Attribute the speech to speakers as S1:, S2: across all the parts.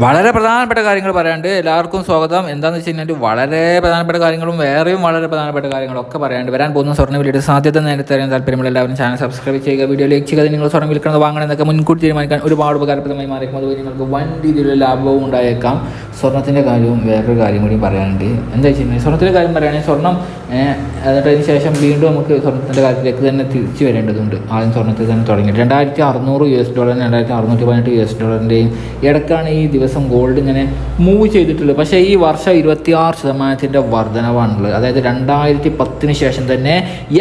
S1: വളരെ പ്രധാനപ്പെട്ട കാര്യങ്ങൾ പറയാണ്ട് എല്ലാവർക്കും സ്വാഗതം. എന്താണെന്ന് വെച്ച് കഴിഞ്ഞാൽ വളരെ പ്രധാനപ്പെട്ട കാര്യങ്ങളും വേറെയും വളരെ പ്രധാനപ്പെട്ട കാര്യങ്ങളൊക്കെ പറയാണ്ട് വരാൻ പോകുന്ന സ്വർണ വിലയുടെ സാധ്യത നേരത്തെ അറിയാൻ താല്പര്യമുള്ള എല്ലാവരും ചാനൽ സബ്സ്ക്രൈബ് ചെയ്യുക വീഡിയോ ലൈക്ക് ചെയ്യുക നിങ്ങൾ സ്വർണം വിൽക്കുന്നത് വാങ്ങണമെന്നൊക്കെ മുൻകൂട്ടി തീരുമാനിക്കാൻ ഒരുപാട് ഉപകാരപ്രദമായി മാറിക്കും അതുപോലെ നിങ്ങൾക്ക് വൻ രീതിയിലുള്ള ലാഭവും ഉണ്ടായേക്കാം. സ്വർണത്തിന്റെ കാര്യവും വേറൊരു കാര്യം കൂടി പറയാനുണ്ട്. എന്താ വെച്ച് കഴിഞ്ഞാൽ സ്വർണത്തിന്റെ കാര്യം പറയുകയാണെങ്കിൽ സ്വർണം എന്നിട്ട് അതിന് ശേഷം വീണ്ടും നമുക്ക് സ്വർണത്തിന്റെ കാര്യത്തിലേക്ക് തന്നെ തിരിച്ചു വരേണ്ടതുണ്ട്. ആദ്യം സ്വർണത്തിൽ തന്നെ തുടങ്ങി രണ്ടായിരത്തി അറുന്നൂറ് യു എസ് ഡോളറിന് രണ്ടായിരത്തി അറുന്നൂറ്റി പതിനെട്ട് യു എസ് ഡോളറിന്റെയും ഇടക്കാണ് ഈ ദിവസം ഗോൾഡ് ഇങ്ങനെ മൂവ് ചെയ്തിട്ടുള്ളത്. പക്ഷേ ഈ വർഷം ഇരുപത്തിയാറ് ശതമാനത്തിന്റെ വർധനവാണുള്ളത്. അതായത് രണ്ടായിരത്തി പത്തിന് ശേഷം തന്നെ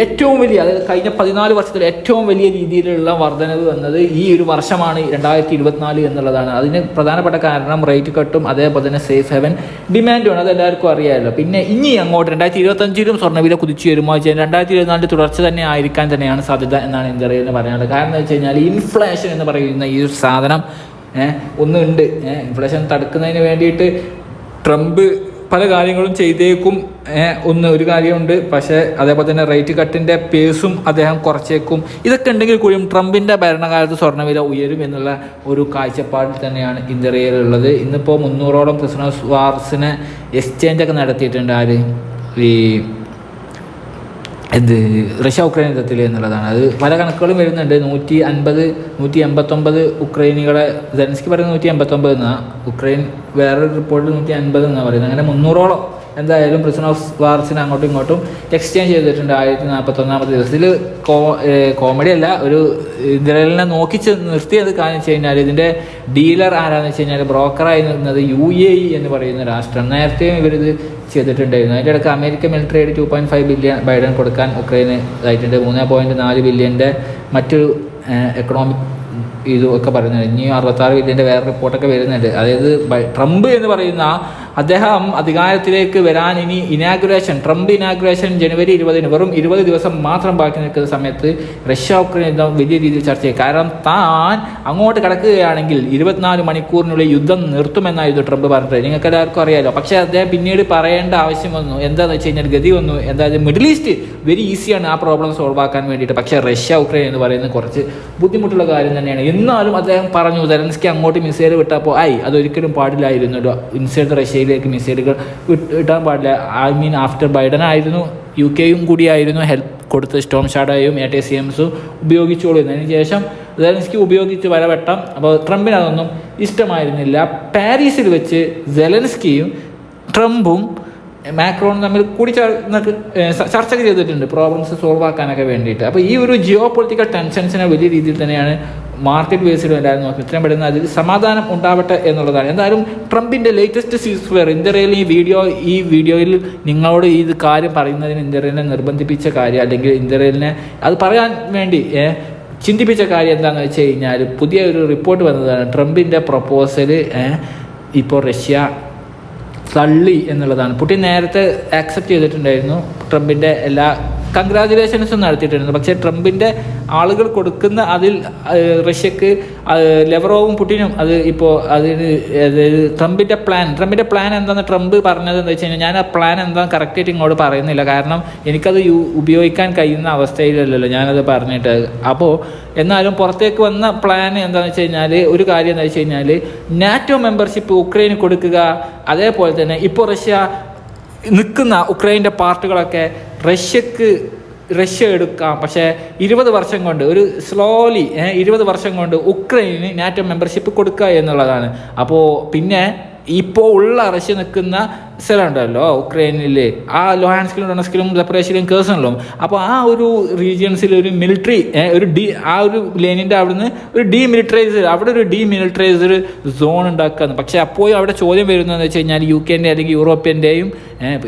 S1: ഏറ്റവും വലിയ അതായത് കഴിഞ്ഞ പതിനാല് വർഷത്തിൽ ഏറ്റവും വലിയ രീതിയിലുള്ള വർധനവ് വന്നത് ഈ ഒരു വർഷമാണ് രണ്ടായിരത്തി ഇരുപത്തിനാല് എന്നുള്ളതാണ്. അതിന് പ്രധാനപ്പെട്ട കാരണം റേറ്റ് കട്ടും അതേപോലെ തന്നെ സേഫ് ഹെവൻ ഡിമാൻഡുമാണ് അത് എല്ലാവർക്കും അറിയാമല്ലോ. പിന്നെ ഇനി അങ്ങോട്ട് രണ്ടായിരത്തി ഇരുപത്തഞ്ചിലും സ്വർണവില കുതിച്ചു വരുമ്പോൾ വെച്ചാൽ രണ്ടായിരത്തി ഇരുപത്തിനാലിൽ തുടർച്ച തന്നെ ആയിരിക്കാൻ തന്നെയാണ് സാധ്യത എന്നാണ് ഇന്ത്യയിൽ പറയാനുള്ളത് കാരണം എന്ന് വെച്ച് കഴിഞ്ഞാൽ ഇൻഫ്ലേഷൻ എന്ന് പറയുന്ന ഈ ഒരു സാധനം ഒന്നുണ്ട്. ഇൻഫ്ലേഷൻ തടുക്കുന്നതിന് വേണ്ടിയിട്ട് ട്രംപ് പല കാര്യങ്ങളും ചെയ്തേക്കും. ഒന്ന് ഒരു കാര്യമുണ്ട്. പക്ഷേ അതേപോലെ തന്നെ റേറ്റ് കട്ടിന്റെ പേസും അദ്ദേഹം കുറച്ചേക്കും. ഇതൊക്കെ ഉണ്ടെങ്കിൽ കൂടിയും ട്രംപിന്റെ ഭരണകാലത്ത് സ്വർണവില ഉയരും എന്നുള്ള ഒരു കാഴ്ചപ്പാടിൽ തന്നെയാണ് ഇന്ത്യയിലുള്ളത്. ഇന്നിപ്പോൾ മുന്നൂറോളം ക്രിസ്മസ് വാർസിനെ എക്സ്ചേഞ്ച് ഒക്കെ നടത്തിയിട്ടുണ്ട് ആര്? ഈ എന്ത് റഷ്യ ഉക്രൈൻ യുദ്ധത്തിൽ എന്നുള്ളതാണ്. അത് പല കണക്കുകളും വരുന്നുണ്ട്. നൂറ്റി അൻപത് നൂറ്റി എൺപത്തൊമ്പത് ഉക്രൈനികളെ സെൻസ്കി പറയുന്നത് നൂറ്റി എൺപത്തൊമ്പത് എന്നാണ് ഉക്രൈൻ വേറൊരു റിപ്പോർട്ടിൽ നൂറ്റി അൻപത് എന്നാണ് പറയുന്നത്. അങ്ങനെ മുന്നൂറോളം എന്തായാലും പ്രിസൺ ഓഫ് വാർസിന് അങ്ങോട്ടും ഇങ്ങോട്ടും എക്സ്ചേഞ്ച് ചെയ്തിട്ടുണ്ട് ആയിരത്തി നാൽപ്പത്തൊന്നാമത്തെ ദിവസത്തിൽ കോ കോമഡി അല്ല ഒരു ഇന്ത്യയിലെ നോക്കി നിർത്തിയത് കാണിച്ചു കഴിഞ്ഞാൽ ഇതിന്റെ ഡീലർ ആരാന്ന് വെച്ച് കഴിഞ്ഞാൽ ബ്രോക്കറായി നിന്നത് യു എ ഇ എന്ന് പറയുന്ന രാഷ്ട്രം. നേരത്തെയും ഇവരിത് ചെയ്തിട്ടുണ്ടായിരുന്നു. അതിന്റെ ഇടയ്ക്ക് അമേരിക്ക മിലിറ്ററി ആയിട്ട് two point five billion Biden കൊടുക്കാൻ ഉക്രൈന് ഇതായിട്ടുണ്ട്. മൂന്ന് പോയിന്റ് നാല് ബില്യന്റെ മറ്റൊരു എക്കണോമിക് ഇതും ഒക്കെ പറയുന്നുണ്ട്. ഇനി അറുപത്താറ് ബില്യന്റെ വേറെ റിപ്പോർട്ടൊക്കെ വരുന്നുണ്ട്. അതായത് ട്രംപ് എന്ന് പറയുന്ന അദ്ദേഹം അധികാരത്തിലേക്ക് വരാൻ ഇനി ഇനാഗുറേഷൻ ട്രംപ് ഇനാഗുറേഷൻ ജനുവരി ഇരുപതിന് വെറും ഇരുപത് ദിവസം മാത്രം ബാക്കി നിൽക്കുന്ന സമയത്ത് റഷ്യ ഉക്രൈൻ യുദ്ധം വലിയ രീതിയിൽ ചർച്ച ചെയ്യും. കാരണം താൻ അങ്ങോട്ട് കിടക്കുകയാണെങ്കിൽ ഇരുപത്തിനാല് മണിക്കൂറിനുള്ളിൽ യുദ്ധം നിർത്തുമെന്നായിരുന്നു ട്രംപ് പറഞ്ഞത് നിങ്ങൾക്ക് എല്ലാവർക്കും അറിയാലോ. പക്ഷേ അദ്ദേഹം പിന്നീട് പറയേണ്ട ആവശ്യം വന്നു. എന്താണെന്ന് വെച്ച് കഴിഞ്ഞാൽ ഗതി വന്നു. എന്തായത് മിഡിൽ ഈസ്റ്റ് വെരി ഈസിയാണ് ആ പ്രോബ്ലം സോൾവ് ആക്കാൻ വേണ്ടിയിട്ട്. പക്ഷേ റഷ്യ ഉക്രൈൻ എന്ന് പറയുന്നത് കുറച്ച് ബുദ്ധിമുട്ടുള്ള കാര്യം തന്നെയാണ്. എന്നാലും അദ്ദേഹം പറഞ്ഞു സെലൻസ്കി അങ്ങോട്ട് മിസൈൽ വിട്ടപ്പോൾ ആയി അതൊരിക്കലും പാടില്ലായിരുന്നു ഇൻസൈഡ് റഷ്യയിലേക്ക് മിസൈലുകൾ ഇട്ടാൻ പാടില്ല. ഐ മീൻ ആഫ്റ്റർ ബൈഡൻ ആയിരുന്നു യു കെയും കൂടിയായിരുന്നു ഹെൽപ്പ് കൊടുത്ത് സ്റ്റോം ഷാഡോയും എ ടി സി എംസും ഉപയോഗിച്ചുകൊള്ളുന്നതിന് ശേഷം സെലൻസ്കി ഉപയോഗിച്ച് വരവട്ടം. അപ്പോൾ ട്രംപിന് അതൊന്നും ഇഷ്ടമായിരുന്നില്ല. പാരീസിൽ വെച്ച് സെലൻസ്കിയും ട്രംപും മാക്രോൺ തമ്മിൽ കൂടി ചർച്ചകൾ ചർച്ച ചെയ്തിട്ടുണ്ട്. പ്രോബ്ലംസ് സോൾവ് ആക്കാനൊക്കെ വേണ്ടിയിട്ട്. അപ്പോൾ ഈ ഒരു ജിയോ പൊളിറ്റിക്കൽ ടെൻഷൻസിനെ വലിയ രീതിയിൽ തന്നെയാണ് മാർക്കറ്റ് ബേസ്ഡ് എല്ലാവരും നോക്കി എത്രയും പെട്ടെന്ന് അതിൽ സമാധാനം ഉണ്ടാവട്ടെ എന്നുള്ളതാണ്. എന്തായാലും ട്രംപിന്റെ ലേറ്റസ്റ്റ് സീസ് വെയർ ഇന്ത്യയിൽ ഈ വീഡിയോ ഈ വീഡിയോയിൽ നിങ്ങളോട് ഈ കാര്യം പറയുന്നതിന് ഇന്ത്യയിലെ നിർബന്ധിപ്പിച്ച കാര്യം അല്ലെങ്കിൽ ഇന്ത്യയിലെ അത് പറയാൻ വേണ്ടി ചിന്തിപ്പിച്ച കാര്യം എന്താണെന്ന് വെച്ച് കഴിഞ്ഞാൽ പുതിയ ഒരു റിപ്പോർട്ട് വന്നതാണ്. ട്രംപിന്റെ പ്രപ്പോസൽ ഇപ്പോൾ റഷ്യ തള്ളി എന്നുള്ളതാണ്. പുടിൻ നേരത്തെ ആക്സെപ്റ്റ് ചെയ്തിട്ടുണ്ടായിരുന്നു ട്രംപിന്റെ എല്ലാ കൺഗ്രാജുലേഷൻസും നടത്തിയിട്ടുണ്ട്. പക്ഷേ ട്രംപിന്റെ ആളുകൾ കൊടുക്കുന്ന അതിൽ റഷ്യക്ക് ലെവറോവും പുടിനും അത് ഇപ്പോൾ അതിന് ട്രംപിന്റെ പ്ലാൻ ട്രംപിന്റെ പ്ലാൻ എന്താണെന്ന് ട്രംപ് പറഞ്ഞത് എന്താ വെച്ച് കഴിഞ്ഞാൽ ഞാൻ ആ പ്ലാൻ എന്താണെന്ന് കറക്റ്റായിട്ട് ഇങ്ങോട്ട് പറയുന്നില്ല. കാരണം എനിക്കത് ഉപയോഗിക്കാൻ കഴിയുന്ന അവസ്ഥയിലല്ലല്ലോ ഞാനത് പറഞ്ഞിട്ട്. അപ്പോൾ എന്നാലും പുറത്തേക്ക് വന്ന പ്ലാൻ എന്താണെന്ന് വെച്ച് കഴിഞ്ഞാൽ ഒരു കാര്യം എന്താ വെച്ച് കഴിഞ്ഞാൽ നാറ്റോ മെമ്പർഷിപ്പ് ഉക്രൈന് കൊടുക്കുക അതേപോലെ തന്നെ ഇപ്പോൾ റഷ്യ നിൽക്കുന്ന ഉക്രൈന്റെ പാർട്ടുകളൊക്കെ റഷ്യക്ക് റഷ്യ എടുക്കാം. പക്ഷേ ഇരുപത് വർഷം കൊണ്ട് ഒരു സ്ലോലി ഇരുപത് വർഷം കൊണ്ട് ഉക്രൈന് നാറ്റോ മെമ്പർഷിപ്പ് കൊടുക്കുക എന്നുള്ളതാണ്. അപ്പോൾ പിന്നെ ഇപ്പോൾ ഉള്ള റഷ്യ നിൽക്കുന്ന സ്ഥലമുണ്ടല്ലോ ഉക്രൈനിൽ ആ ലോഹാൻസ്കിലും ഡൊണസ്കിലും സെപ്പറേഷനിലും കേഴ്സണിലും. അപ്പോൾ ആ ഒരു റീജിയൻസിൽ ഒരു മിലിറ്ററി ഒരു ഡി ആ ഒരു ലേനിന്റെ അവിടുന്ന് ഒരു ഡീ മിലിറ്ററൈസ് അവിടെ ഒരു ഡീ മിലിറ്ററൈസ്ഡ് സോൺ ഉണ്ടാക്കുന്നത് പക്ഷേ അപ്പോഴും അവിടെ ചോദ്യം വരുന്നതെന്ന് വെച്ച് കഴിഞ്ഞാൽ യു കെന്റെ അല്ലെങ്കിൽ യൂറോപ്യന്റെയും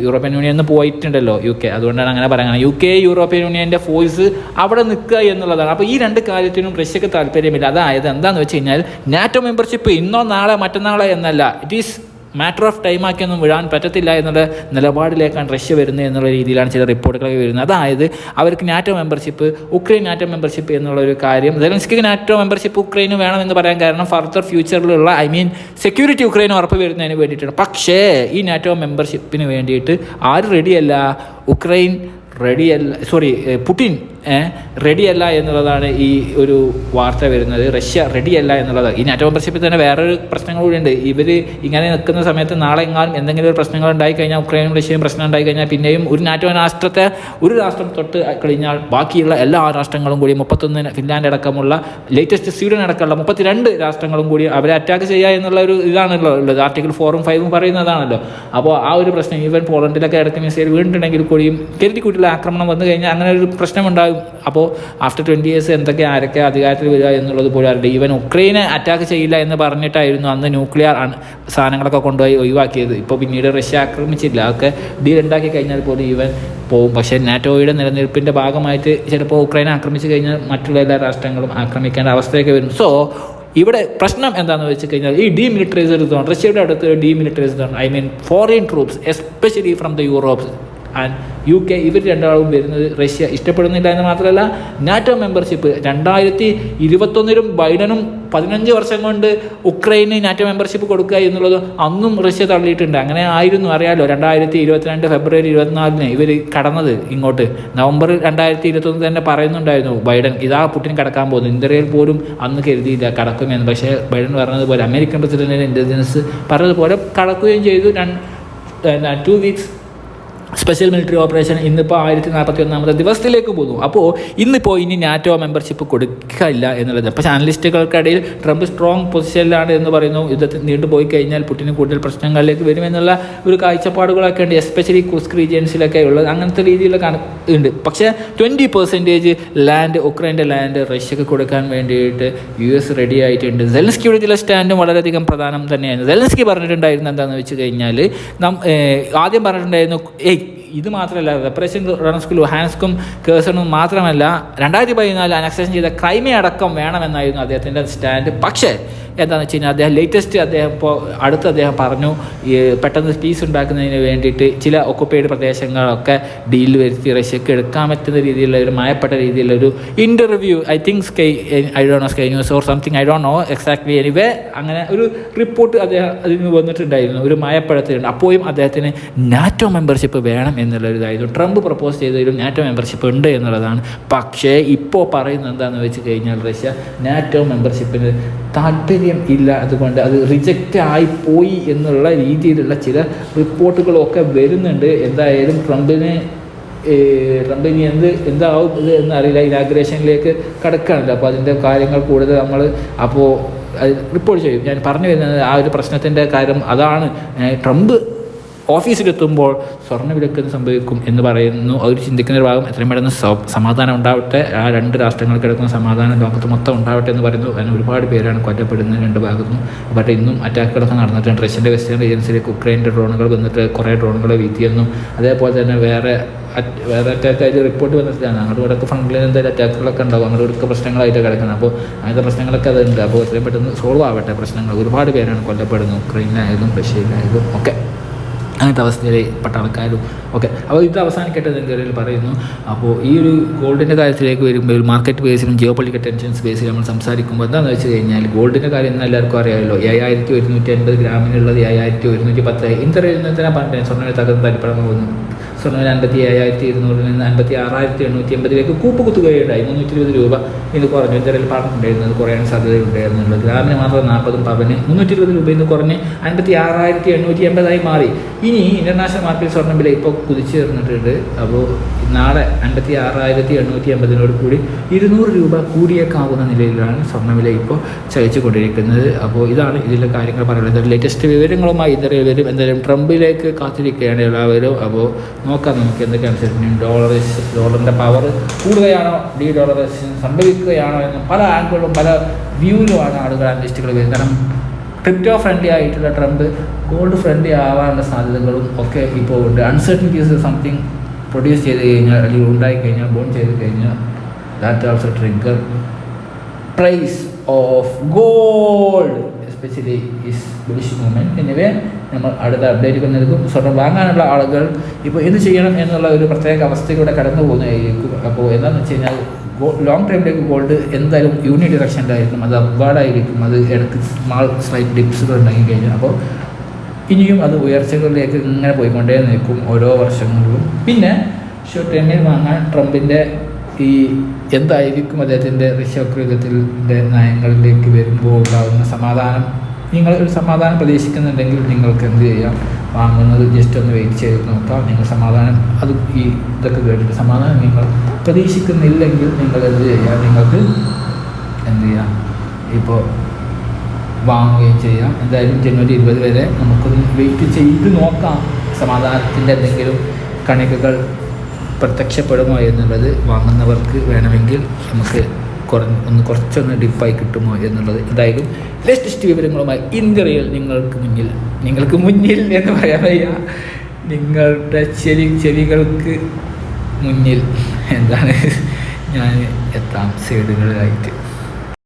S1: യൂറോപ്യൻ യൂണിയൻ നിന്ന് പോയിട്ടുണ്ടല്ലോ യു കെ അതുകൊണ്ടാണ് അങ്ങനെ പറയുന്നത് യു കെ യൂറോപ്യൻ യൂണിയന്റെ ഫോഴ്സ് അവിടെ നിൽക്കുക എന്നുള്ളതാണ്. അപ്പോൾ ഈ രണ്ട് കാര്യത്തിനും റഷ്യക്ക് താല്പര്യമില്ല. അതായത് എന്താണെന്ന് വെച്ച് കഴിഞ്ഞാൽ നാറ്റോ മെമ്പർഷിപ്പ് ഇന്നോ നാളെ മറ്റന്നാളെ എന്നല്ല. It is matter of time ആക്കിയൊന്നും വിടാൻ പറ്റത്തില്ല എന്നുള്ള നിലപാടിലേക്കാണ് റഷ്യ വരുന്നത് എന്നുള്ള രീതിയിലാണ് ചില റിപ്പോർട്ടുകളൊക്കെ വരുന്നത്. അതായത് അവർക്ക് NATO membership Ukraine NATO membership എന്നുള്ള ഒരു കാര്യം സെലൻസ്കിക്ക് നാറ്റോ മെമ്പർഷിപ്പ് ഉക്രൈന് വേണമെന്ന് പറയാൻ കാരണം ഫർദർ ഫ്യൂച്ചറിലുള്ള ഐ മീൻ സെക്യൂരിറ്റി ഉക്രൈൻ ഉറപ്പ് വരുന്നതിന് വേണ്ടിയിട്ടാണ്. പക്ഷേ ഈ നാറ്റോ മെമ്പർഷിപ്പിന് വേണ്ടിയിട്ട് ആരും റെഡിയല്ല ഉക്രൈൻ റെഡിയല്ല സോറി പുടിൻ റെഡിയല്ല എന്നുള്ളതാണ് ഈ ഒരു വാർത്ത വരുന്നത്. റഷ്യ റെഡിയല്ല എന്നുള്ളത്. ഇനി നാറ്റോ മെമ്പർഷിപ്പിൽ തന്നെ വേറൊരു പ്രശ്നങ്ങൾ കൂടിയുണ്ട്. ഇവർ ഇങ്ങനെ നിൽക്കുന്ന സമയത്ത് നാളെ എങ്ങാനും എന്തെങ്കിലും ഒരു പ്രശ്നങ്ങൾ ഉണ്ടായി കഴിഞ്ഞാൽ ഉക്രൈനും റഷ്യയും പ്രശ്നം ഉണ്ടായി കഴിഞ്ഞാൽ പിന്നെയും ഒരു നാറ്റോ രാഷ്ട്രത്തെ ഒരു രാഷ്ട്രം തൊട്ട് കഴിഞ്ഞാൽ ബാക്കിയുള്ള എല്ലാ രാഷ്ട്രങ്ങളും കൂടി മുപ്പത്തൊന്നിന് ഫിൻലാൻഡ് അടക്കമുള്ള ലേറ്റസ്റ്റ് സ്വീഡൻ അടക്കമുള്ള മുപ്പത്തിരണ്ട് രാഷ്ട്രങ്ങളും കൂടി അവരെ അറ്റാക്ക് ചെയ്യുക എന്നുള്ള ഒരു ഇതാണല്ലോ ഉള്ളത്. ആർട്ടിക്കിൾ ഫോറും ഫൈവും പറയുന്നതാണല്ലോ. അപ്പോൾ ആ ഒരു പ്രശ്നം ഈവൻ പോളണ്ടിലൊക്കെ ഇടയ്ക്ക് മിസൈൽ വീണിട്ടുണ്ടെങ്കിൽ കൂടിയും കരുതിക്കൂട്ടിലെ ആക്രമണം വന്നു കഴിഞ്ഞാൽ അങ്ങനെ ഒരു പ്രശ്നമുണ്ടാകും അപ്പോൾ ആഫ്റ്റർ ട്വന്റി ഇയേഴ്സ് എന്തൊക്കെ ആരൊക്കെ അധികാരത്തിൽ വരിക എന്നുള്ളത് പോലും അറിയില്ല ഈവൻ ഉക്രൈനെ അറ്റാക്ക് ചെയ്യില്ല എന്ന് പറഞ്ഞിട്ടായിരുന്നു അന്ന് ന്യൂക്ലിയർ സാധനങ്ങളൊക്കെ കൊണ്ടുപോയി ഒഴിവാക്കിയത്. ഇപ്പോൾ പിന്നീട് റഷ്യ ആക്രമിച്ചില്ല അതൊക്കെ ഡീൽ ഉണ്ടാക്കി കഴിഞ്ഞാൽ പോലും ഈവൻ പോകും പക്ഷേ നാറ്റോയുടെ നിലനിൽപ്പിന്റെ ഭാഗമായിട്ട് ചിലപ്പോൾ ഉക്രൈനെ ആക്രമിച്ചു കഴിഞ്ഞാൽ മറ്റുള്ള എല്ലാ രാഷ്ട്രങ്ങളും ആക്രമിക്കേണ്ട അവസ്ഥയൊക്കെ വരും. സോ ഇവിടെ പ്രശ്നം എന്താണെന്ന് വെച്ച് കഴിഞ്ഞാൽ ഈ ഡീമിലിറ്ററൈസ്ഡ് സോൺ റഷ്യയുടെ അടുത്ത് demilitarised zone I mean foreign troops especially from the Europes and U K ഇവർ രണ്ടാളും വരുന്നത് റഷ്യ ഇഷ്ടപ്പെടുന്നില്ല എന്ന് മാത്രമല്ല നാറ്റോ മെമ്പർഷിപ്പ് രണ്ടായിരത്തി ഇരുപത്തൊന്നിലും ബൈഡനും പതിനഞ്ച് വർഷം കൊണ്ട് ഉക്രൈന് നാറ്റോ മെമ്പർഷിപ്പ് കൊടുക്കുക എന്നുള്ളത് അന്നും റഷ്യ തള്ളിയിട്ടുണ്ട്. അങ്ങനെ ആയിരുന്നു അറിയാലോ രണ്ടായിരത്തി ഇരുപത്തിരണ്ട് ഫെബ്രുവരി ഇരുപത്തിനാലിന് ഇവർ കടന്നത് ഇങ്ങോട്ട്. നവംബർ രണ്ടായിരത്തി ഇരുപത്തൊന്ന് തന്നെ പറയുന്നുണ്ടായിരുന്നു ബൈഡൻ ഇതാ പുട്ടിൻ കടക്കാൻ പോകുന്നു ഇന്ത്യയിൽ പോലും അന്ന് കരുതിയില്ല കടക്കുമെന്ന്. പക്ഷേ ബൈഡൻ പറഞ്ഞതുപോലെ അമേരിക്കൻ പ്രസിഡന്റിന്റെ ഇന്റലിജൻസ് പറഞ്ഞതുപോലെ കടക്കുകയും ചെയ്തു. Two weeks special military operation ഇന്നിപ്പോൾ ആയിരത്തി നാൽപ്പത്തി ഒന്നാമത്തെ ദിവസത്തിലേക്ക് പോകുന്നു. അപ്പോൾ ഇന്നിപ്പോൾ ഇനി നാറ്റോ മെമ്പർഷിപ്പ് കൊടുക്കില്ല എന്നുള്ളത്. അപ്പോൾ ചാനലിസ്റ്റുകൾക്കിടയിൽ ട്രംപ് സ്ട്രോങ് പൊസിഷനിലാണ് എന്ന് പറയുന്നു. യുദ്ധത്തിൽ നീണ്ടുപോയി കഴിഞ്ഞാൽ പുട്ടിന് കൂടുതൽ പ്രശ്നങ്ങളിലേക്ക് വരുമെന്നുള്ള ഒരു കാഴ്ചപ്പാടുകളൊക്കെ ഉണ്ട്. എസ്പെഷ്യലി കുസ്ക് റീജിയൻസിലൊക്കെ ഉള്ളത്. അങ്ങനത്തെ രീതിയിലുള്ള ഉണ്ട്. പക്ഷേ ട്വന്റി പെർസെന്റേജ് ലാൻഡ് ഉക്രൈന്റെ ലാൻഡ് റഷ്യക്ക് കൊടുക്കാൻ വേണ്ടിയിട്ട് യു എസ് റെഡി ആയിട്ടുണ്ട്. സെലൻസ്കിയുടെ ചില സ്റ്റാൻഡും വളരെയധികം പ്രധാനം തന്നെയായിരുന്നു സെലൻസ്കി പറഞ്ഞിട്ടുണ്ടായിരുന്നു എന്താണെന്ന് വെച്ച് കഴിഞ്ഞാൽ നം ആദ്യം പറഞ്ഞിട്ടുണ്ടായിരുന്നു ഏയ് ഇത് മാത്രമല്ല റെപ്രഷൻ റണസ്കും ഹാൻസ്കും കേസണും മാത്രമല്ല രണ്ടായിരത്തി പതിനാല് അനക്സേഷൻ ചെയ്ത ക്രൈമ അടക്കം വേണമെന്നായിരുന്നു അദ്ദേഹത്തിന്റെ സ്റ്റാൻഡ് പക്ഷേ എന്താണെന്ന് വെച്ച് കഴിഞ്ഞാൽ അദ്ദേഹം ലേറ്റസ്റ്റ് അദ്ദേഹം ഇപ്പോൾ അടുത്ത് അദ്ദേഹം പറഞ്ഞു പെട്ടെന്ന് പീസ് ഉണ്ടാക്കുന്നതിന് വേണ്ടിയിട്ട് ചില ഒക്കുപ്പൈഡ് പ്രദേശങ്ങളൊക്കെ ഡീൽ വരുത്തി റഷ്യക്ക് എടുക്കാൻ പറ്റുന്ന രീതിയിലുള്ള ഒരു മായപ്പെട്ട രീതിയിലുള്ള ഒരു interview I think Sky I do know Sky News or something I do know exactly anyway അങ്ങനെ ഒരു റിപ്പോർട്ട് അദ്ദേഹം അതിന് വന്നിട്ടുണ്ടായിരുന്നു. ഒരു മയപ്പെടുത്തിയിട്ടുണ്ട് അപ്പോഴും അദ്ദേഹത്തിന് നാറ്റോ മെമ്പർഷിപ്പ് വേണം എന്നുള്ളൊരു ഇതായിരുന്നു ട്രംപ് പ്രപ്പോസ് ചെയ്തതിലും നാറ്റോ മെമ്പർഷിപ്പ് ഉണ്ട് എന്നുള്ളതാണ്. പക്ഷേ ഇപ്പോൾ പറയുന്നത് എന്താണെന്ന് വെച്ച് കഴിഞ്ഞാൽ റഷ്യ നാറ്റോ മെമ്പർഷിപ്പിന് താല്പര്യം ഇല്ല അതുകൊണ്ട് അത് റിജക്റ്റ് ആയി പോയി എന്നുള്ള രീതിയിലുള്ള ചില റിപ്പോർട്ടുകളൊക്കെ വരുന്നുണ്ട്. എന്തായാലും ട്രംപിന് ട്രംപ് ഇനി എന്ത് എന്താവും ഇത് എന്നറിയില്ല. ഇനാഗ്രേഷനിലേക്ക് കടക്കാണല്ലോ. അപ്പോൾ അതിന്റെ കാര്യങ്ങൾ കൂടുതൽ നമ്മൾ അപ്പോൾ റിപ്പോർട്ട് ചെയ്യും. ഞാൻ പറഞ്ഞു വരുന്നത് ആ ഒരു പ്രശ്നത്തിന്റെ കാര്യം അതാണ്. ട്രംപ് ഓഫീസിലെത്തുമ്പോൾ സ്വർണവിലക്ക് സംഭവിക്കും എന്ന് പറയുന്നു. അവർ ചിന്തിക്കുന്ന ഒരു ഭാഗം. എത്രയും പെട്ടെന്ന് സമാധാനം ഉണ്ടാവട്ടെ. ആ രണ്ട് രാഷ്ട്രങ്ങൾക്ക് കിടക്കുന്ന സമാധാനം ലോകത്ത് മൊത്തം ഉണ്ടാവട്ടെ എന്ന് പറയുന്നു. അതിന് ഒരുപാട് പേരാണ് കൊല്ലപ്പെടുന്നത് രണ്ട് ഭാഗത്തും ബട്ട് ഇന്നും അറ്റാക്കുകളൊക്കെ നടന്നിട്ടുണ്ട്. റഷ്യന്റെ വെസ്റ്റേൺ ഏജൻസിയിലേക്ക് ഉക്രൈന്റെ ഡ്രോണുകൾ വന്നിട്ട് കുറേ ഡ്രോണുകളെ വീത്തിയെന്നും അതേപോലെ തന്നെ വേറെ വേറെ അറ്റാക്ക് ആയിട്ട് റിപ്പോർട്ട് വന്നിട്ടില്ല. ഞങ്ങളുടെ ഇവിടെയൊക്കെ ഫ്രണ്ടിൽ എന്തായാലും അറ്റാക്കുകളൊക്കെ ഉണ്ടാവും. അങ്ങോട്ട് ഇവിടെയൊക്കെ പ്രശ്നങ്ങളായിട്ട് കിടക്കുന്നത് അപ്പോൾ അങ്ങനത്തെ പ്രശ്നങ്ങളൊക്കെ അതുണ്ട്. അപ്പോൾ എത്രയും പെട്ടെന്ന് സോൾവ് ആവട്ടെ പ്രശ്നങ്ങൾ. ഒരുപാട് പേരാണ് കൊല്ലപ്പെടുന്നത്. ഉക്രൈനിലായാലും റഷ്യയിലായാലും ഒക്കെ. അങ്ങനത്തെ അവസ്ഥയിൽ പെട്ട ആൾക്കാരും ഓക്കെ അപ്പോൾ ഇത് അവസാനിക്കട്ടെ എന്ന് പറയുന്നു. അപ്പോൾ ഈ ഒരു ഗോൾഡിന്റെ കാര്യത്തിലേക്ക് വരുമ്പോൾ ഒരു മാർക്കറ്റ് ബേസിലും ജിയോ പൊളിക്കൽ ടെൻഷൻസ് ബേസിലും നമ്മൾ സംസാരിക്കുമ്പോൾ എന്താണെന്ന് വെച്ച് കഴിഞ്ഞാൽ ഗോൾഡിന്റെ കാര്യം ഇന്ന് എല്ലാവർക്കും അറിയാമല്ലോ. ഏഴായിരത്തി ഒരുന്നൂറ്റി അൻപത് ഗ്രാമിനുള്ളത് ഏഴായിരത്തി ഒരുന്നൂറ്റി പത്ത്. ഇന്നലെ തന്നെ പറഞ്ഞിട്ട് സ്വർണ തകർന്ന് തരിപ്പണം പോകുന്നു സ്വർണം അൻപത്തി ഏഴായിരത്തി ഇരുന്നൂറിൽ നിന്ന് അൻപത്തി ആറായിരത്തി എണ്ണൂറ്റി എൺപതിലേക്ക് കൂപ്പ് കുത്തുകയുണ്ടായി മുന്നൂറ്റി ഇരുപത് രൂപ ഇന്ന് കുറഞ്ഞു. ഇന്ത്യയിൽ പറഞ്ഞിട്ടുണ്ടായിരുന്നത് കുറയാൻ സാധ്യതയുണ്ടായിരുന്നുള്ളൂ. ഗ്രാമിന് മാത്രം നാൽപ്പതും പവന് മുന്നൂറ്റി ഇരുപത് രൂപ ഇന്ന് കുറഞ്ഞ് അൻപത്തി ആറായിരത്തി എണ്ണൂറ്റി എൺപതായി മാറി. ഇനി ഇന്റർനാഷണൽ മാർക്കറ്റ് സ്വർണ വില ഇപ്പോൾ കുതിച്ചു ചേർന്നിട്ടുണ്ട്. അപ്പോൾ നാളെ അൻപത്തി ആറായിരത്തി എണ്ണൂറ്റി എൺപതിനോട് കൂടി ഇരുന്നൂറ് രൂപ കൂടിയേക്കാവുന്ന നിലയിലാണ് സ്വർണവില ഇപ്പോൾ ചലിച്ചു കൊണ്ടിരിക്കുന്നത് അപ്പോൾ ഇതാണ് ഇതിലെ കാര്യങ്ങൾ പറയുന്നത്. ലേറ്റസ്റ്റ് വിവരങ്ങളുമായി ഇന്നലെ വരും. എന്തായാലും ട്രംപിലേക്ക് കാത്തിരിക്കുകയാണ് എല്ലാവരും. അപ്പോൾ നോക്കാം നമുക്ക് എന്തൊക്കെയാണ് അനുസരിച്ച് ഡോളർ ഡോളറിന്റെ പവർ കൂടുകയാണോ ഡി ഡോളറേഷൻ സംഭവിക്കുകയാണോ എന്ന് പല ആംഗിളും പല വ്യൂവിലുമാണ് ആളുകൾ അനലിസ്റ്റുകൾ വരുന്നത്. കാരണം ക്രിപ്റ്റോ ഫ്രണ്ട്ലി ആയിട്ടുള്ള ട്രംപ് ഗോൾഡ് ഫ്രണ്ട്ലി ആവാനുള്ള സാധ്യതകളും ഒക്കെ ഇപ്പോൾ ഉണ്ട്. അൺസർട്ടനിറ്റീസ് സംതിങ് പ്രൊഡ്യൂസ് ചെയ്ത് കഴിഞ്ഞാൽ അല്ലെങ്കിൽ ഉണ്ടായി കഴിഞ്ഞാൽ ബോൺ ചെയ്ത് കഴിഞ്ഞാൽ that also trigger price of gold especially is bullish movement എന്നിവയെ നമ്മൾ അടുത്ത അപ്ഡേറ്റുകൾ നൽകും സ്വർണം വാങ്ങാനുള്ള ആളുകൾ ഇപ്പോൾ എന്ത് ചെയ്യണം എന്നുള്ള ഒരു പ്രത്യേക അവസ്ഥയിലൂടെ കടന്നു പോകുന്നതായിരിക്കും. അപ്പോൾ എന്താണെന്ന് വെച്ച് കഴിഞ്ഞാൽ ലോങ് ടൈമിലേക്ക് ഗോൾഡ് എന്തായാലും യൂണി ഡിറക്ഷനിലായിരിക്കും അത് അപ്വാർഡായിരിക്കും അത് ഇടയ്ക്ക് സ്മാൾ സ്ലൈറ്റ് ഡിപ്സുകൾ ഉണ്ടാക്കി കഴിഞ്ഞാൽ. അപ്പോൾ ഇനിയും അത് ഉയർച്ചകളിലേക്ക് ഇങ്ങനെ പോയിക്കൊണ്ടേ നിൽക്കും ഓരോ വർഷങ്ങളിലും. പിന്നെ ഷോർട്ട് ടൈമിൽ വാങ്ങാൻ ട്രംപിന്റെ ഈ എന്തായിരിക്കും അദ്ദേഹത്തിന്റെ ഋഷവക്രയുഗത്തിന്റെ നയങ്ങളിലേക്ക് വരുമ്പോൾ ഉണ്ടാകുന്ന സമാധാനം? നിങ്ങൾ ഒരു സമാധാനം പ്രതീക്ഷിക്കുന്നുണ്ടെങ്കിൽ നിങ്ങൾക്ക് എന്ത് ചെയ്യാം? വാങ്ങുന്നത് ജസ്റ്റ് ഒന്ന് വെയിറ്റ് ചെയ്ത് നോക്കാം. നിങ്ങൾ സമാധാനം അത് ഈ ഇതൊക്കെ കേട്ടിട്ട് സമാധാനം നിങ്ങൾ പ്രതീക്ഷിക്കുന്നില്ലെങ്കിൽ നിങ്ങൾ എന്ത് ചെയ്യാം? നിങ്ങൾക്ക് എന്ത് ചെയ്യാം? ഇപ്പോൾ വാങ്ങുകയും ചെയ്യാം. എന്തായാലും ജനുവരി ഇരുപത് വരെ നമുക്കൊന്ന് വെയിറ്റ് ചെയ്ത് നോക്കാം. സമാധാനത്തിന്റെ എന്തെങ്കിലും കണികകൾ പ്രത്യക്ഷപ്പെടുമോ എന്നുള്ളത് വാങ്ങുന്നവർക്ക് വേണമെങ്കിൽ നമുക്ക് കുറഞ്ഞ് ഒന്ന് കുറച്ചൊന്ന് ഡിപ്പായി കിട്ടുമോ എന്നുള്ളത് എന്തായാലും ലേറ്റസ്റ്റ് വിവരങ്ങളുമായി ഇന്ത്യയിൽ നിങ്ങൾക്ക് മുന്നിൽ നിങ്ങൾക്ക് മുന്നിൽ എന്ന് പറയാൻ വയ്യ. നിങ്ങളുടെ ചെവി ചെവികൾക്ക് മുന്നിൽ. എന്താണ്? ഞാൻ എത്താം സൈഡുകളിലായിട്ട്.